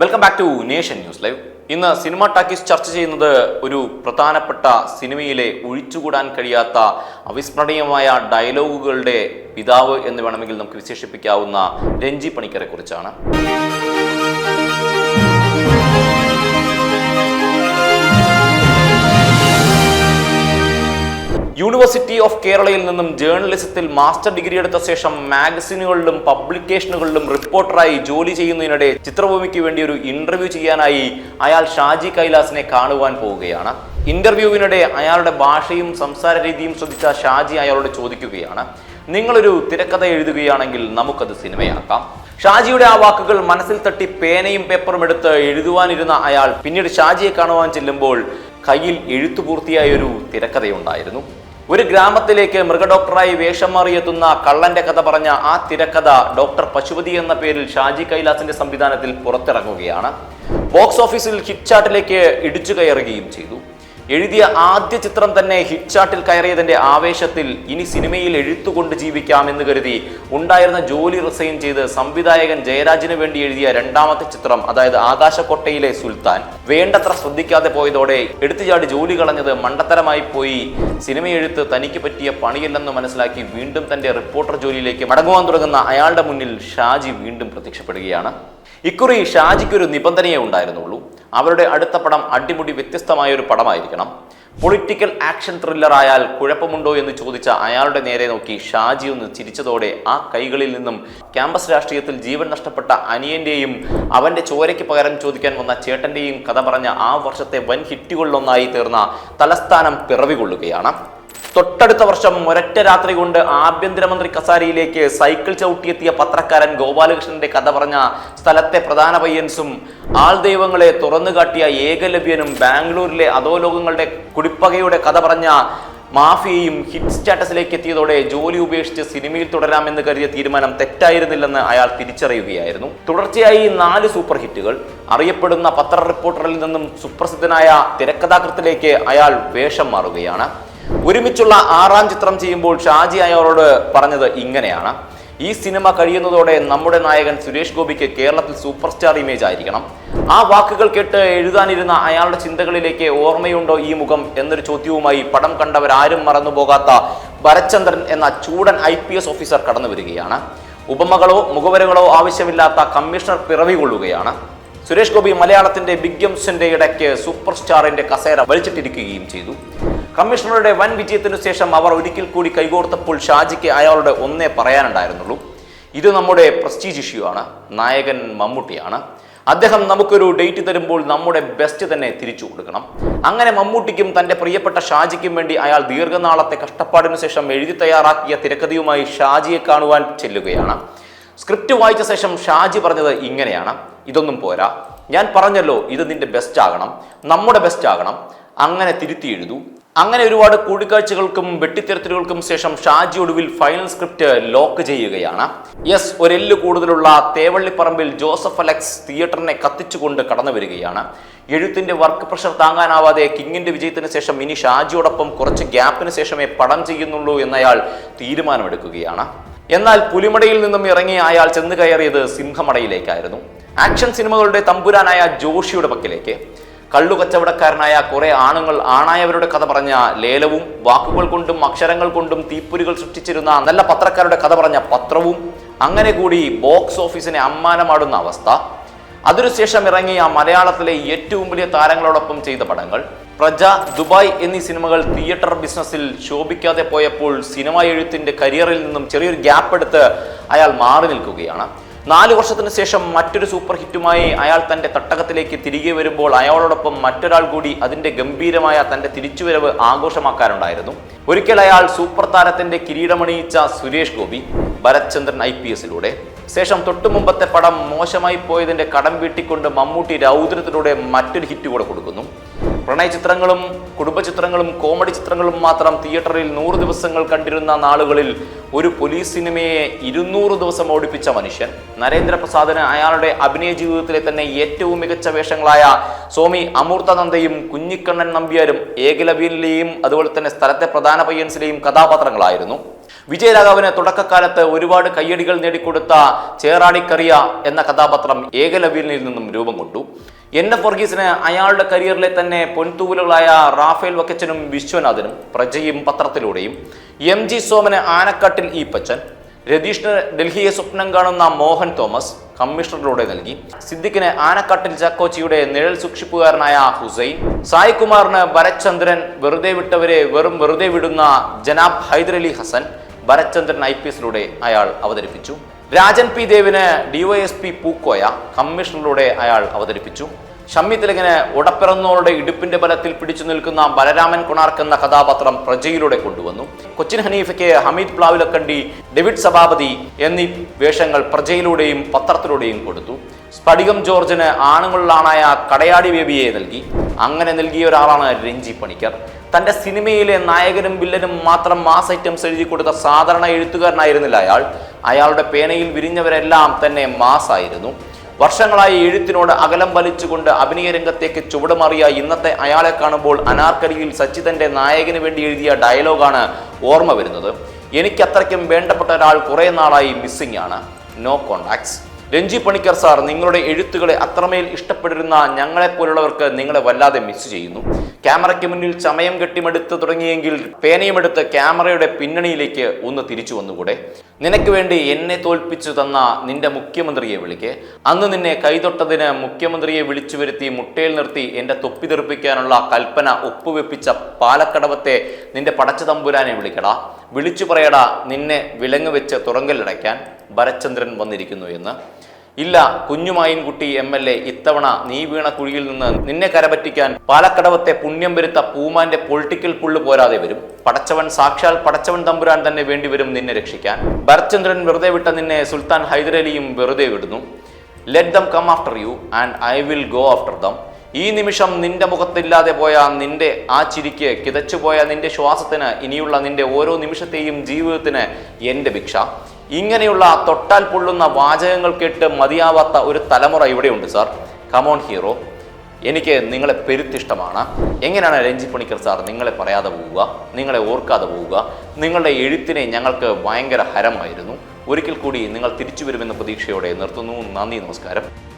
Welcome back to nation news live ഇന്ന് cinema talkies ചർച്ച ചെയ്യുന്നത് ഒരു പ്രധാനപ്പെട്ട സിനിമയിലെ ഒഴിച്ചുകൂടാൻ കഴിയാത്ത അവിസ്മരണീയമായ ഡയലോഗുകളുടെ പിതാവ് എന്ന് വേണമെങ്കിൽ നമുക്ക് വിശേഷിപ്പിക്കാവുന്ന രഞ്ജി പണിക്കരെ കുറിച്ചാണ്. യൂണിവേഴ്സിറ്റി ഓഫ് കേരളയിൽ നിന്നും ജേർണലിസത്തിൽ മാസ്റ്റർ ഡിഗ്രി എടുത്ത ശേഷം മാഗസിനുകളിലും പബ്ലിക്കേഷനുകളിലും റിപ്പോർട്ടറായി ജോലി ചെയ്യുന്നതിനിടെ ചിത്രഭൂമിക്ക് വേണ്ടി ഒരു ഇന്റർവ്യൂ ചെയ്യാനായി അയാൾ ഷാജി കൈലാസിനെ കാണുവാൻ പോവുകയാണ്. ഇന്റർവ്യൂവിനിടെ അയാളുടെ ഭാഷയും സംസാര രീതിയും ശ്രദ്ധിച്ച ഷാജി അയാളോട് ചോദിക്കുകയാണ്. നിങ്ങളൊരു തിരക്കഥ എഴുതുകയാണെങ്കിൽ നമുക്കത് സിനിമയാക്കാം. ഷാജിയുടെ ആ വാക്കുകൾ മനസ്സിൽ തട്ടി പേനയും പേപ്പറും എടുത്ത് എഴുതുവാനിരുന്ന അയാൾ പിന്നീട് ഷാജിയെ കാണുവാൻ ചെല്ലുമ്പോൾ കയ്യിൽ എഴുത്തു പൂർത്തിയായ ഒരു തിരക്കഥയുണ്ടായിരുന്നു. ഒരു ഗ്രാമത്തിലേക്ക് മൃഗഡോക്ടറായി വേഷം മാറിയെത്തുന്ന കള്ളന്റെ കഥ പറഞ്ഞ ആ തിരക്കഥ ഡോക്ടർ പശുപതി എന്ന പേരിൽ ഷാജി കൈലാസിന്റെ സംവിധാനത്തിൽ പുറത്തിറങ്ങുകയാണ്. ബോക്സ് ഓഫീസിൽ ഹിറ്റ് ചാർട്ടിലേക്ക് ഇടിച്ചു കയറുകയും ചെയ്തു. എഴുതിയ ആദ്യ ചിത്രം തന്നെ ഹിറ്റ് ചാർട്ടിൽ കയറിയതിന്റെ ആവേശത്തിൽ ഇനി സിനിമയിൽ എഴുത്തുകൊണ്ട് ജീവിക്കാമെന്ന് കരുതി ഉണ്ടായിരുന്ന ജോലി റിസൈൻ ചെയ്ത് സംവിധായകൻ ജയരാജിന് വേണ്ടി എഴുതിയ രണ്ടാമത്തെ ചിത്രം അതായത് ആകാശക്കൊട്ടയിലെ സുൽത്താൻ വേണ്ടത്ര ശ്രദ്ധിക്കാതെ പോയതോടെ എടുത്തുചാടി ജോലി കളഞ്ഞത് മണ്ടത്തരമായി പോയി. സിനിമ എഴുത്ത് തനിക്ക് പറ്റിയ പണിയല്ലെന്ന് മനസ്സിലാക്കി വീണ്ടും തന്റെ റിപ്പോർട്ടർ ജോലിയിലേക്ക് മടങ്ങുവാൻ തുടങ്ങുന്ന അയാളുടെ മുന്നിൽ ഷാജി വീണ്ടും പ്രത്യക്ഷപ്പെടുകയാണ്. ഇക്കുറി ഷാജിക്കൊരു നിബന്ധനയെ ഉണ്ടായിരുന്നുള്ളൂ. അവരുടെ അടുത്ത പടം അടിമുടി വ്യത്യസ്തമായ ഒരു പടമായിരിക്കണം. പൊളിറ്റിക്കൽ ആക്ഷൻ ത്രില്ലർ ആയാൽ കുഴപ്പമുണ്ടോ എന്ന് ചോദിച്ച അയാളുടെ നേരെ നോക്കി ഷാജി ഒന്ന് ചിരിച്ചതോടെ ആ കൈകളിൽ നിന്നും ക്യാമ്പസ് രാഷ്ട്രീയത്തിൽ ജീവൻ നഷ്ടപ്പെട്ട അനിയന്റെയും അവന്റെ ചോരയ്ക്ക് പകരം ചോദിക്കാൻ വന്ന ചേട്ടന്റെയും കഥ പറഞ്ഞ ആ വർഷത്തെ വൻ ഹിറ്റുകളിലൊന്നായി തീർന്ന തലസ്ഥാനം പിറവികൊള്ളുകയാണ്. തൊട്ടടുത്ത വർഷം ഒരൊറ്റ രാത്രി കൊണ്ട് ആഭ്യന്തരമന്ത്രി കസാരിയിലേക്ക് സൈക്കിൾ ചവിട്ടിയെത്തിയ പത്രക്കാരൻ ഗോപാലകൃഷ്ണന്റെ കഥ പറഞ്ഞ സ്ഥലത്തെ പ്രധാന പയ്യൻസും ആൾദൈവങ്ങളെ തുറന്നു കാട്ടിയ ഏകലവ്യനും ബാംഗ്ലൂരിലെ അധോലോകങ്ങളുടെ കുടിപ്പകയുടെ കഥ പറഞ്ഞ മാഫിയയും ഹിറ്റ് സ്റ്റാറ്റസിലേക്ക് എത്തിയതോടെ ജോലി ഉപേക്ഷിച്ച് സിനിമയിൽ തുടരാമെന്ന് കരുതിയ തീരുമാനം തെറ്റായിരുന്നില്ലെന്ന് അയാൾ തിരിച്ചറിയുകയായിരുന്നു. തുടർച്ചയായി നാല് സൂപ്പർ ഹിറ്റുകൾ അറിയപ്പെടുന്ന പത്ര റിപ്പോർട്ടറിൽ നിന്നും സുപ്രസിദ്ധനായ തിരക്കഥാകൃത്തിലേക്ക് അയാൾ വേഷം മാറുകയാണ്. ഒരുമിച്ചുള്ള ആറാം ചിത്രം ചെയ്യുമ്പോൾ ഷാജി അയാളോട് പറഞ്ഞത് ഇങ്ങനെയാണ്. ഈ സിനിമ കഴിയുന്നതോടെ നമ്മുടെ നായകൻ സുരേഷ് ഗോപിക്ക് കേരളത്തിൽ സൂപ്പർ സ്റ്റാർ ഇമേജ് ആയിരിക്കണം. ആ വാക്കുകൾ കേട്ട് എഴുതാനിരുന്ന അയാളുടെ ചിന്തകളിലേക്ക് ഓർമ്മയുണ്ടോ ഈ മുഖം എന്നൊരു ചോദ്യവുമായി പടം കണ്ടവരാരും മറന്നുപോകാത്ത ഭരചന്ദ്രൻ എന്ന ചൂടൻ ഐ ഓഫീസർ കടന്നു വരികയാണ്. ഉപമകളോ മുഖവരകളോ ആവശ്യമില്ലാത്ത കമ്മീഷണർ പിറവി കൊള്ളുകയാണ് സുരേഷ് ഗോപി മലയാളത്തിന്റെ ബിഗ് എംസിന്റെ ഇടയ്ക്ക് സൂപ്പർ സ്റ്റാറിന്റെ കസേര വലിച്ചിട്ടിരിക്കുകയും ചെയ്തു. കമ്മീഷണറുടെ വൻ വിജയത്തിനു ശേഷം അവർ ഒരിക്കൽ കൂടി കൈകോർത്തപ്പോൾ ഷാജിക്ക് അയാളുടെ ഒന്നേ പറയാനുണ്ടായിരുന്നുള്ളൂ. ഇത് നമ്മുടെ പ്രസ്റ്റീജ് ഇഷ്യൂ ആണ്. നായകൻ മമ്മൂട്ടിയാണ്. അദ്ദേഹം നമുക്കൊരു ഡേറ്റ് തരുമ്പോൾ നമ്മുടെ ബെസ്റ്റ് തന്നെ തിരിച്ചു കൊടുക്കണം. അങ്ങനെ മമ്മൂട്ടിക്കും തന്റെ പ്രിയപ്പെട്ട ഷാജിക്കും വേണ്ടി അയാൾ ദീർഘനാളത്തെ കഷ്ടപ്പാടിനു ശേഷം എഴുതി തയ്യാറാക്കിയ തിരക്കഥയുമായി ഷാജിയെ കാണുവാൻ ചെല്ലുകയാണ്. സ്ക്രിപ്റ്റ് വായിച്ച ശേഷം ഷാജി പറഞ്ഞത് ഇങ്ങനെയാണ്. ഇതൊന്നും പോരാ. ഞാൻ പറഞ്ഞല്ലോ ഇത് നിന്റെ ബെസ്റ്റ് ആകണം. നമ്മുടെ ബെസ്റ്റ് ആകണം. അങ്ങനെ തിരുത്തി എഴുതൂ. അങ്ങനെ ഒരുപാട് കൂടിക്കാഴ്ചകൾക്കും വെട്ടിത്തിരുത്തലുകൾക്കും ശേഷം ഷാജി ഒടുവിൽ ഫൈനൽ സ്ക്രിപ്റ്റ് ലോക്ക് ചെയ്യുകയാണ്. യെസ് ഒരെല്ല് കൂടുതലുള്ള തേവള്ളിപ്പറമ്പിൽ ജോസഫ് അലക്സ് തിയേറ്ററിനെ കത്തിച്ചുകൊണ്ട് കടന്നു വരികയാണ്. എഴുത്തിന്റെ വർക്ക് പ്രഷർ താങ്ങാനാവാതെ കിങ്ങിന്റെ വിജയത്തിന് ശേഷം ഇനി ഷാജിയോടൊപ്പം കുറച്ച് ഗ്യാപ്പിന് ശേഷമേ പടം ചെയ്യുന്നുള്ളൂ എന്നയാൾ തീരുമാനമെടുക്കുകയാണ്. എന്നാൽ പുലിമടയിൽ നിന്നും ഇറങ്ങിയ അയാൾ ചെന്ന് കയറിയത് സിംഹമടയിലേക്കായിരുന്നു. ആക്ഷൻ സിനിമകളുടെ തമ്പുരാനായ ജോഷിയുടെ പക്കലേക്ക്. കള്ളു കുറേ കുറെ ആണുങ്ങൾ ആണായവരുടെ കഥ പറഞ്ഞ ലേലവും വാക്കുകൾ കൊണ്ടും അക്ഷരങ്ങൾ കൊണ്ടും തീപ്പൊരികൾ സൃഷ്ടിച്ചിരുന്ന നല്ല പത്രക്കാരുടെ കഥ പറഞ്ഞ പത്രവും അങ്ങനെ കൂടി ബോക്സ് ഓഫീസിനെ അമ്മാനമാടുന്ന അവസ്ഥ. അതിനുശേഷം ഇറങ്ങിയ മലയാളത്തിലെ ഏറ്റവും വലിയ താരങ്ങളോടൊപ്പം ചെയ്ത പടങ്ങൾ. പ്രജ ദുബായ് എന്നീ സിനിമകൾ തിയേറ്റർ ബിസിനസ്സിൽ ശോഭിക്കാതെ പോയപ്പോൾ സിനിമ എഴുത്തിന്റെ കരിയറിൽ നിന്നും ചെറിയൊരു ഗ്യാപ്പ് എടുത്ത് അയാൾ മാറി നിൽക്കുകയാണ്. നാല് വർഷത്തിന് ശേഷം മറ്റൊരു സൂപ്പർ ഹിറ്റുമായി അയാൾ തന്റെ തട്ടകത്തിലേക്ക് തിരികെ വരുമ്പോൾ അയാളോടൊപ്പം മറ്റൊരാൾ കൂടി അതിന്റെ ഗംഭീരമായ തന്റെ തിരിച്ചുവരവ് ആഘോഷമാക്കാനുണ്ടായിരുന്നു. ഒരിക്കൽ അയാൾ സൂപ്പർ താരത്തിന്റെ കിരീടമണിയിച്ച സുരേഷ് ഗോപി ഭരത്ചന്ദ്രൻ ഐ പി എസിലൂടെ. ശേഷം തൊട്ടു മുമ്പത്തെ പടം മോശമായി പോയതിന്റെ കടം വീട്ടിക്കൊണ്ട് മമ്മൂട്ടി രൗദ്രത്തിലൂടെ മറ്റൊരു ഹിറ്റ് കൂടെ കൊടുക്കുന്നു. പ്രണയ ചിത്രങ്ങളും കുടുംബ ചിത്രങ്ങളും കോമഡി ചിത്രങ്ങളും മാത്രം തിയേറ്ററിൽ നൂറ് ദിവസങ്ങൾ കണ്ടിരുന്ന നാളുകളിൽ ഒരു പോലീസ് സിനിമയെ ഇരുന്നൂറ് ദിവസം ഓടിപ്പിച്ച മനുഷ്യൻ. നരേന്ദ്രപ്രസാദിന് അയാളുടെ അഭിനയ ജീവിതത്തിലെ തന്നെ ഏറ്റവും മികച്ച വേഷങ്ങളായ സ്വാമി അമൂർത്തനന്ദയും കുഞ്ഞിക്കണ്ണൻ നമ്പ്യാരും ഏകലവ്യനിലെയും അതുപോലെ തന്നെ സ്ഥലത്തെ പ്രധാന പയ്യൻസിലെയും കഥാപാത്രങ്ങളായിരുന്നു. വിജയരാഘവന് തുടക്കക്കാലത്ത് ഒരുപാട് കയ്യടികൾ നേടിക്കൊടുത്ത ചേറാടിക്കറിയ എന്ന കഥാപാത്രം ഏകലവ്യനിൽ നിന്നും രൂപം കൊണ്ടു. എൻ എഫ് വർഗീസിന് അയാളുടെ കരിയറിലെ തന്നെ പൊൻതൂവലുകളായ റാഫേൽ വക്കച്ചനും വിശ്വനാഥനും പ്രജയും പത്രത്തിലൂടെയും എം ജി സോമന് ആനക്കാട്ടിൽ ഈ പച്ചൻ രതീഷിന് ഡൽഹിയെ സ്വപ്നം കാണുന്ന മോഹൻ തോമസ് കമ്മീഷണറിലൂടെ നൽകി. സിദ്ദിഖിന് ആനക്കാട്ടിൽ ചാക്കോച്ചിയുടെ നിഴൽ സൂക്ഷിപ്പുകാരനായ ഹുസൈൻ സായികുമാറിന് ഭരത്ചന്ദ്രൻ വെറുതെ വിട്ടവരെ വെറും വെറുതെ വിടുന്ന ജനാബ് ഹൈദരലി ഹസൻ ഭരത്ചന്ദ്രൻ ഐ പി എസിലൂടെ അയാൾ അവതരിപ്പിച്ചു. രാജൻ പി ദേവിന് ഡിവൈഎസ്പി പൂക്കോയ കമ്മീഷണറിലൂടെ അയാൾ അവതരിപ്പിച്ചു. ഷമ്മി തിലകന് ഉടപ്പിറന്നോളുടെ ഇടുപ്പിന്റെ ബലത്തിൽ പിടിച്ചു നിൽക്കുന്ന ബലരാമൻ കൊണാർക്ക് എന്ന കഥാപാത്രം പ്രജയിലൂടെ കൊണ്ടുവന്നു. കൊച്ചിൻ ഹനീഫയ്ക്ക് ഹമീദ് പ്ലാവിലക്കണ്ടി ഡെവിഡ് സഭാപതി എന്നീ വേഷങ്ങൾ പ്രജയിലൂടെയും പത്രത്തിലൂടെയും കൊടുത്തു. സ്ഫടികം ജോർജിന് ആണുങ്ങളിലാണായ കടയാടി ബേബിയെ നൽകി. അങ്ങനെ നൽകിയ ഒരാളാണ് രഞ്ജി പണിക്കർ. തന്റെ സിനിമയിലെ നായകനും വില്ലനും മാത്രം മാസ് ഐറ്റംസ് എഴുതി കൊടുത്ത സാധാരണ എഴുത്തുകാരനായിരുന്നില്ല അയാൾ. അയാളുടെ പേനയിൽ വിരിഞ്ഞവരെല്ലാം തന്നെ മാസ് ആയിരുന്നു വർഷങ്ങളായി എഴുത്തിനോട് അകലം വലിച്ചുകൊണ്ട് അഭിനയ രംഗത്തേക്ക് ചുവടുമാറിയ ഇന്നത്തെ അയാളെ കാണുമ്പോൾ അനാർക്കലിയിൽ സച്ചിതന്റെ നായകന് വേണ്ടി എഴുതിയ ഡയലോഗാണ് ഓർമ്മ വരുന്നത്. എനിക്ക് അത്രയ്ക്കും വേണ്ടപ്പെട്ട ഒരാൾ കുറേ നാളായി മിസ്സിംഗ് ആണ്. No contacts Renji Panicker sir നിങ്ങളുടെ എഴുത്തുകളെ അത്രമേൽ ഇഷ്ടപ്പെട്ടിരുന്ന ഞങ്ങളെപ്പോലുള്ളവർക്ക് നിങ്ങളെ വല്ലാതെ മിസ് ചെയ്യുന്നു. ക്യാമറയ്ക്ക് മുന്നിൽ ചമയം കെട്ടിമെടുത്ത് തുടങ്ങിയെങ്കിൽ പേനയുമെടുത്ത് ക്യാമറയുടെ പിന്നണിയിലേക്ക് ഒന്ന് തിരിച്ചു വന്നുകൂടെ? നിനക്ക് വേണ്ടി എന്നെ തോൽപ്പിച്ചു തന്ന നിന്റെ മുഖ്യമന്ത്രിയെ വിളിക്ക്. അന്ന് നിന്നെ കൈതൊട്ടതിന് മുഖ്യമന്ത്രിയെ വിളിച്ചു വരുത്തി മുട്ടയിൽ നിർത്തി എന്റെ തൊപ്പി തെറിപ്പിക്കാനുള്ള കൽപ്പന ഒപ്പുവെപ്പിച്ച പാലക്കടവത്തെ നിന്റെ പടച്ച തമ്പുരാനെ വിളിക്കടാ. വിളിച്ചു പറയടാ നിന്നെ വിലങ്ങ് വെച്ച് തുറങ്കലടയ്ക്കാൻ ഭരചന്ദ്രൻ വന്നിരിക്കുന്നു എന്ന്. ഇല്ല കുഞ്ഞുമായിൻകുട്ടി എം എൽ എ ഇത്തവണ നീ വീണ കുഴിയിൽ നിന്ന് നിന്നെ കരപറ്റിക്കാൻ പാലക്കടവത്തെ പുണ്യം വരുത്ത പൂമാന്റെ പൊളിറ്റിക്കൽ പുള്ളു പോരാതെ വരും. പടച്ചവൻ സാക്ഷാൽ പടച്ചവൻ തമ്പുരാൻ തന്നെ വേണ്ടി വരും നിന്നെ രക്ഷിക്കാൻ. ഭരചന്ദ്രൻ വെറുതെ വിട്ട നിന്നെ സുൽത്താൻ ഹൈദരലിയും വെറുതെ വിടുന്നു. Let them come after you and I will go after them ഈ നിമിഷം നിന്റെ മുഖത്തില്ലാതെ പോയ നിന്റെ ആ ചിരിക്ക് കിതച്ചുപോയ നിന്റെ ശ്വാസത്തിന് ഇനിയുള്ള നിന്റെ ഓരോ നിമിഷത്തെയും ജീവിതത്തിന് എന്റെ ഭിക്ഷ. ഇങ്ങനെയുള്ള തൊട്ടാൽ പൊള്ളുന്ന വാചകങ്ങൾ കേട്ട് മതിയാവാത്ത ഒരു തലമുറ ഇവിടെയുണ്ട് സാർ. കമോൺ ഹീറോ എനിക്ക് നിങ്ങളെ പെരുത്തിഷ്ടമാണ്. എങ്ങനെയാണ് രഞ്ജി പണിക്കർ സാർ നിങ്ങളെ പറയാതെ പോവുക നിങ്ങളെ ഓർക്കാതെ പോവുക? നിങ്ങളുടെ എഴുത്തിനെ ഞങ്ങൾക്ക് ഭയങ്കര ഹരമായിരുന്നു. ഒരിക്കൽ കൂടി നിങ്ങൾ തിരിച്ചു വരുമെന്ന പ്രതീക്ഷയോടെ നിർത്തുന്നു. നന്ദി നമസ്കാരം.